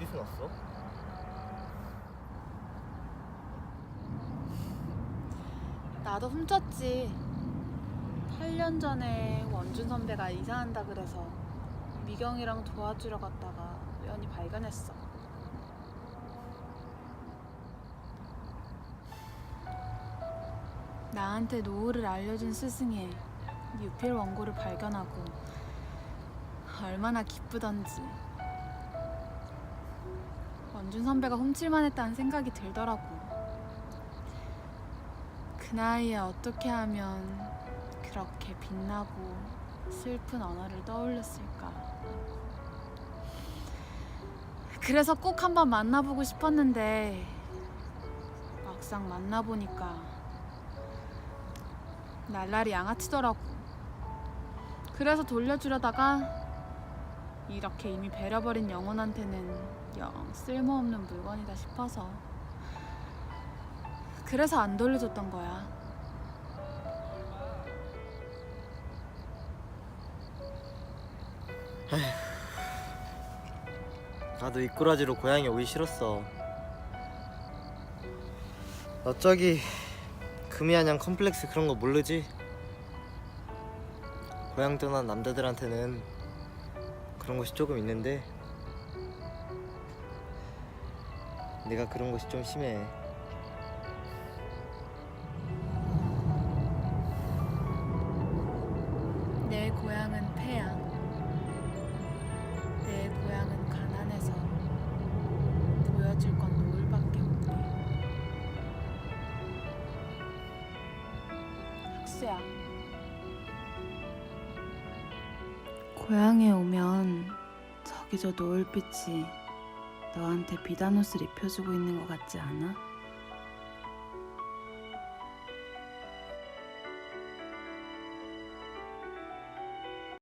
어디서 났어? 나도 훔쳤지. 8년 전에 원준 선배가 이사한다 그래서 미경이랑 도와주러 갔다가 우연히 발견했어. 나한테 노후를 알려준 스승의 유필 원고를 발견하고 얼마나 기쁘던지. 원준 선배가 훔칠만 했다는 생각이 들더라고. 그 나이에 어떻게 하면 그렇게 빛나고 슬픈 언어를 떠올렸을까. 그래서 꼭 한번 만나보고 싶었는데 막상 만나보니까 날라리 양아치더라고. 그래서 돌려주려다가 이렇게 이미 베려버린 영혼한테는 영 쓸모없는 물건이다 싶어서 그래서 안 돌려줬던 거야. 나도 이 꼬라지로 고향에 오기 싫었어. 너 저기 금이한양 컴플렉스 그런 거 모르지? 고향 떠난 남자들한테는 그런 것이 조금 있는데 내가 그런 것이 좀 심해. 내 고향은 태양. 내 고향은 가난해서 보여줄 건 노을밖에 없네. 학수야. 고향에 오면 저기 저 노을빛이 너한테 비단 옷을 입혀주고 있는 것 같지 않아?